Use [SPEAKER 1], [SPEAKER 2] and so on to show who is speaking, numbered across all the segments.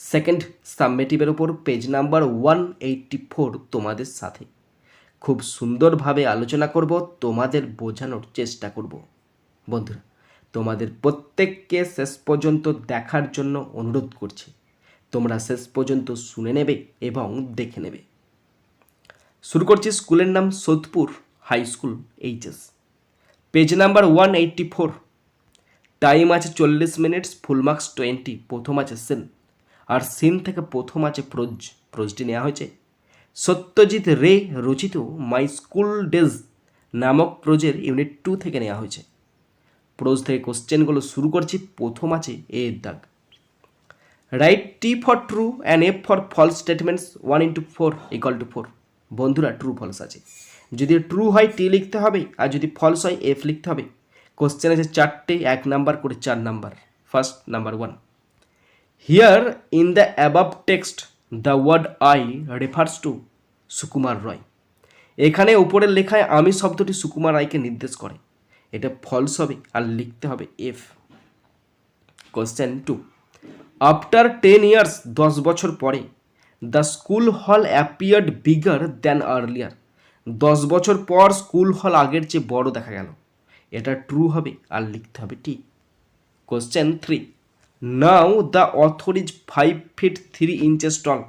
[SPEAKER 1] Second সাবমেটিভের ওপর page number one eighty four তোমাদের সাথে। খুব সুন্দরভাবে আলোচনা করব, তোমাদের বোঝানোর চেষ্টা করব। বন্ধুরা, তোমাদের প্রত্যেককে শেষ পর্যন্ত দেখার জন্য অনুরোধ করছি। তোমরা শেষ পর্যন্ত শুনে নেবে এবং দেখে নেবে। শুরু করছি স্কুলের নাম Sodepur high school HS page number one eighty four time আছে চল্লিশ মিনিটস ফুল মার্কস টোয়েন্টি প্রথম আছে সেন আর সিন থেকে প্রথম আছে প্রোজ, প্রোজটি নেওয়া হয়েছে। সত্যজিৎ রে রচিত মাই স্কুল ডেজ নামক প্রোজের ইউনিট টু থেকে নেওয়া হয়েছে। প্রোজ থেকে কোশ্চেনগুলো শুরু করছি, প্রথম আছে এ দাগ। Write T for true and F for false statements one into four equal to four. বন্ধুরা, ট্রু ফলস আছে। যদি ট্রু হয় টি লিখতে হবে আর যদি ফলস হয় এফ লিখতে হবে। কোশ্চেন আছে চারটে, এক নাম্বার করে চার number. First number one. Here in the above text the word I refers to Sukumar Ray এখানে উপরের লেখায় আমি শব্দটি সুকুমার রায়কে নির্দেশ করে। এটা ফলস হবে আর লিখতে হবে F question two after ten years দশ বছর পরে the school hall appeared bigger than earlier দশ বছর পর স্কুল হল আগের চেয়ে বড় দেখা গেল। এটা ট্রু হবে আর লিখতে হবে T question three now the author is five feet three inches tall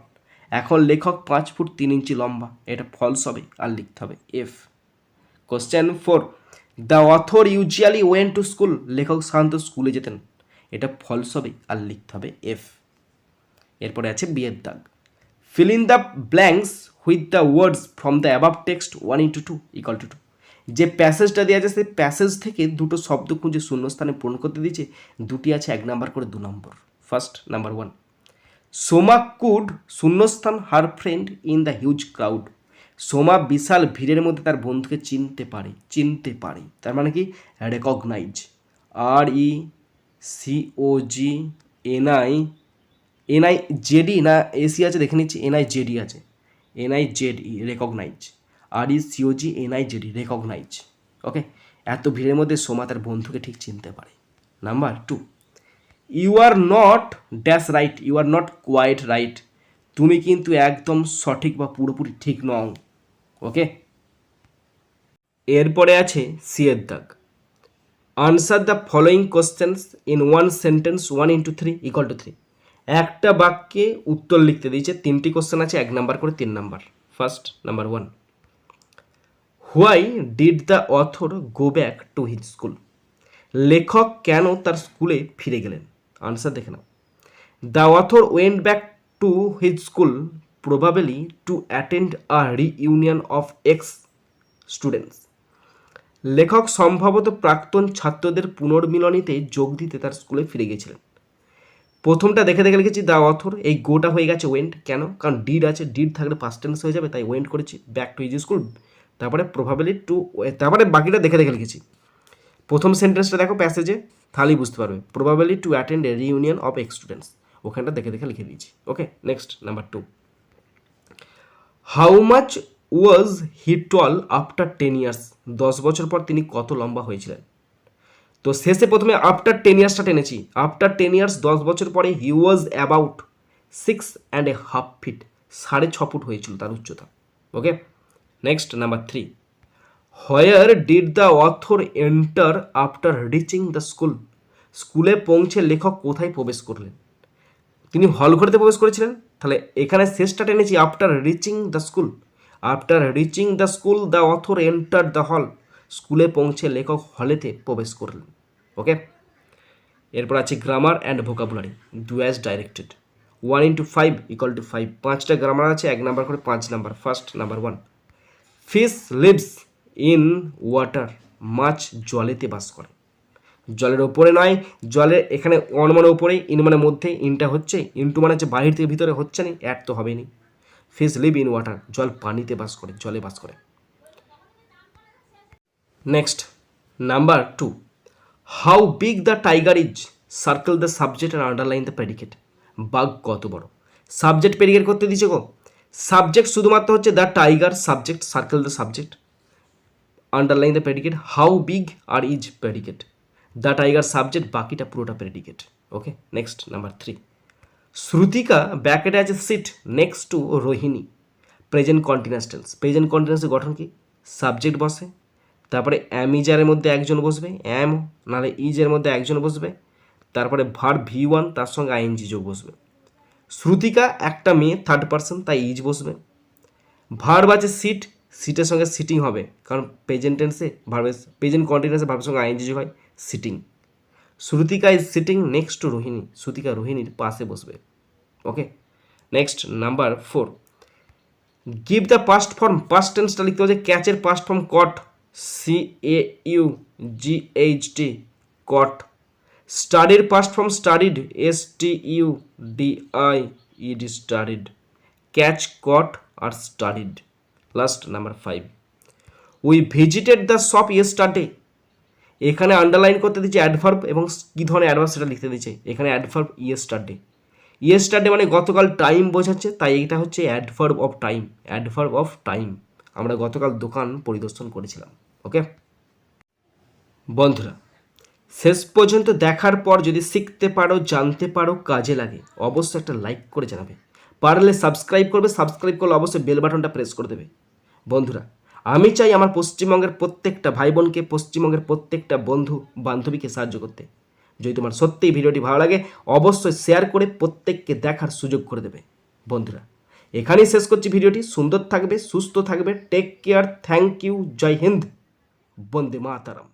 [SPEAKER 1] এখন লেখক পাঁচ ফুট তিন ইঞ্চি লম্বা। এটা ফলস হবে আর লিখতে হবে F question four the author usually went to school লেখক সাধারণত স্কুলে যেতেন। এটা ফলস হবে আর লিখতে হবে এফ এরপরে আছে বিয়ের দাগ। Fill in the blanks with the words from the above text one into two equal to two যে প্যাসেজটা দেওয়া আছে, সেই প্যাসেজ থেকে দুটো শব্দ খুঁজে শূন্যস্থানে পূরণ করতে দিয়েছে। দুটি আছে, এক নাম্বার করে দু number. First number one Soma could শূন্যস্থান her friend in the huge crowd Soma বিশাল ভিড়ের মধ্যে তার বন্ধুকে চিনতে পারে চিনতে পারে। তার মানে কি? Recognise R E C O G N I N I Z E না এসি আছে, দেখে নিচ্ছি এনআই জেডি আছে। N I Z E recognise R E C O G N I Z E recognise okay এত ভিড়ের মধ্যে সোমা তার বন্ধুকে ঠিক চিনতে পারে। Number two you are not dash right you are not quite right তুমি কিন্তু একদম সঠিক বা পুরোপুরি ঠিক নও ওকে এরপরে আছে সিয়ের দাগ answer the following questions in one sentence one into three equal to three একটা বাক্যে উত্তর লিখতে দিয়েছে, তিনটি কোশ্চেন আছে, এক নাম্বার করে তিন number first number one why did the author go back to his school লেখক কেন তার স্কুলে ফিরে গেলেন? আনসার দেখে নাও। The author went back to his school probably to attend a reunion of ex students লেখক সম্ভবত প্রাক্তন ছাত্রদের পুনর্মিলনীতে যোগ দিতে তার স্কুলে ফিরে গিয়েছিলেন প্রথমটা দেখে দেখে লিখেছি দ্য অথর এই গোটা হয়ে গেছে ওয়েন্ট কেন? কারণ ডিড আছে ডিড থাকলে পাস্ট টেন্স হয়ে যাবে, তাই ওয়েন্ট করেছি ব্যাক টু হিজ স্কুল তারপরে প্রভাবেলি টু তারপরে বাকিটা দেখে দেখে লিখেছি। প্রথম সেন্টেন্সটা দেখো প্যাসেজে তাহলেই বুঝতে পারবে। Probably to attend a reunion of ex students ওখানটা দেখে দেখে লিখে দিয়েছি। Okay next number two how much was he tall after ten years দশ বছর পর তিনি কত লম্বা হয়েছিলেন? তো শেষে প্রথমে আফটার টেন ইয়ার্সটা টেনেছি। আফটার টেন ইয়ার্স দশ বছর পরে he was about six and a half feet সাড়ে ছ ফুট হয়েছিল তার উচ্চতা। Okay next number three where did the author enter after reaching the school স্কুলে পৌঁছে লেখক কোথায় প্রবেশ করলেন? তিনি হল ঘরেতে প্রবেশ করেছিলেন? তাহলে এখানে শেষটা টেনেছি after reaching the school after reaching the school the author enter the hall স্কুলে পৌঁছে লেখক হলেতে প্রবেশ করলেন। ওকে এরপর আছে grammar and vocabulary do as directed one into five equal to five পাঁচটা গ্রামার আছে, এক নাম্বার করে পাঁচ number first number one fish lives in water, মাছ জলেতে বাস করে। জলের ওপরে নয়, জলের এখানে অন মানে ওপরে ইন মানে মধ্যে ইনটা হচ্ছে, ইনটু মানে হচ্ছে বাহির থেকে ভিতরে হচ্ছে না, অ্যাড তো হবেই নি। ফিস লিভ ইন ওয়াটার, জল পানিতে বাস করে, জলে বাস করে। Next, number two, how big the tiger is, circle the subject and underline the predicate. বাঘ কত বড়? সাবজেক্ট প্রেডিকেট করতে দিচ্ছে গো। সাবজেক্ট শুধুমাত্র হচ্ছে the tiger subject circle the subject underline the predicate how big R is predicate the tiger subject বাকিটা পুরোটা predicate okay next number three Shrutika ব্যাকেটে আছে sit next to Rohini. Present continuous tense present কন্টিনিউয়াসের গঠন কি? Subject বসে। তারপরে অ্যামিজারের মধ্যে একজন বসবে অ্যাম নাহলে ইজের মধ্যে একজন বসবে। তারপরে ভার ভি ওয়ান তার সঙ্গে আইএনজি যোগ বসবে। শ্রুতিকা একটা মেয়ে থার্ড পার্সন তাই ইজ বসবে। ভার্ব আছে সিট সিটের সঙ্গে সিটিং হবে, কারণ প্রেজেন্ট টেন্সে ভার্বের প্রেজেন্ট কন্টিনিউসে ভার্বের সঙ্গে আইএনজি হয় sitting Shrutika is sitting next to Rohini, Shrutika রোহিণীর পাশে বসবে। Okay next number four give the past form past টেন্সটা লিখতে হচ্ছে ক্যাচের past form caught C A U G H T caught স্টাডির past form studied S T U D I E D studied catch caught R studied last number five we visited the shop yesterday এখানে underline করতে দিচ্ছে adverb এবং কী ধরনের adverb সেটা লিখতে দিচ্ছে। এখানে অ্যাডভার্ব ইয়েস্টারডে ইয়েস্টারডে মানে গতকাল টাইম বোঝাচ্ছে, তাই এটা হচ্ছে adverb of time adverb of time আমরা গতকাল দোকান পরিদর্শন করেছিলাম ওকে বন্ধুরা শেষ পর্যন্ত দেখার পর যদি শিখতে পারো, জানতে পারো, কাজে লাগে, অবশ্যই একটা লাইক করে জানাবে। পারলে সাবস্ক্রাইব করবে সাবস্ক্রাইব করলে অবশ্যই বেল বাটনটা প্রেস করে দেবে। বন্ধুরা, আমি চাই আমার পশ্চিমবঙ্গের প্রত্যেকটা ভাই বোনকে পশ্চিমবঙ্গের প্রত্যেকটা বন্ধু, বান্ধবীকে সাহায্য করতে। যদি তোমার সত্যিই ভিডিওটি ভালো লাগে, অবশ্যই শেয়ার করে প্রত্যেককে দেখার সুযোগ করে দেবে। বন্ধুরা, এখানেই শেষ করছি ভিডিওটি। সুন্দর থাকবে, সুস্থ থাকবে। Take care thank you Joy Hind, Vande Mataram.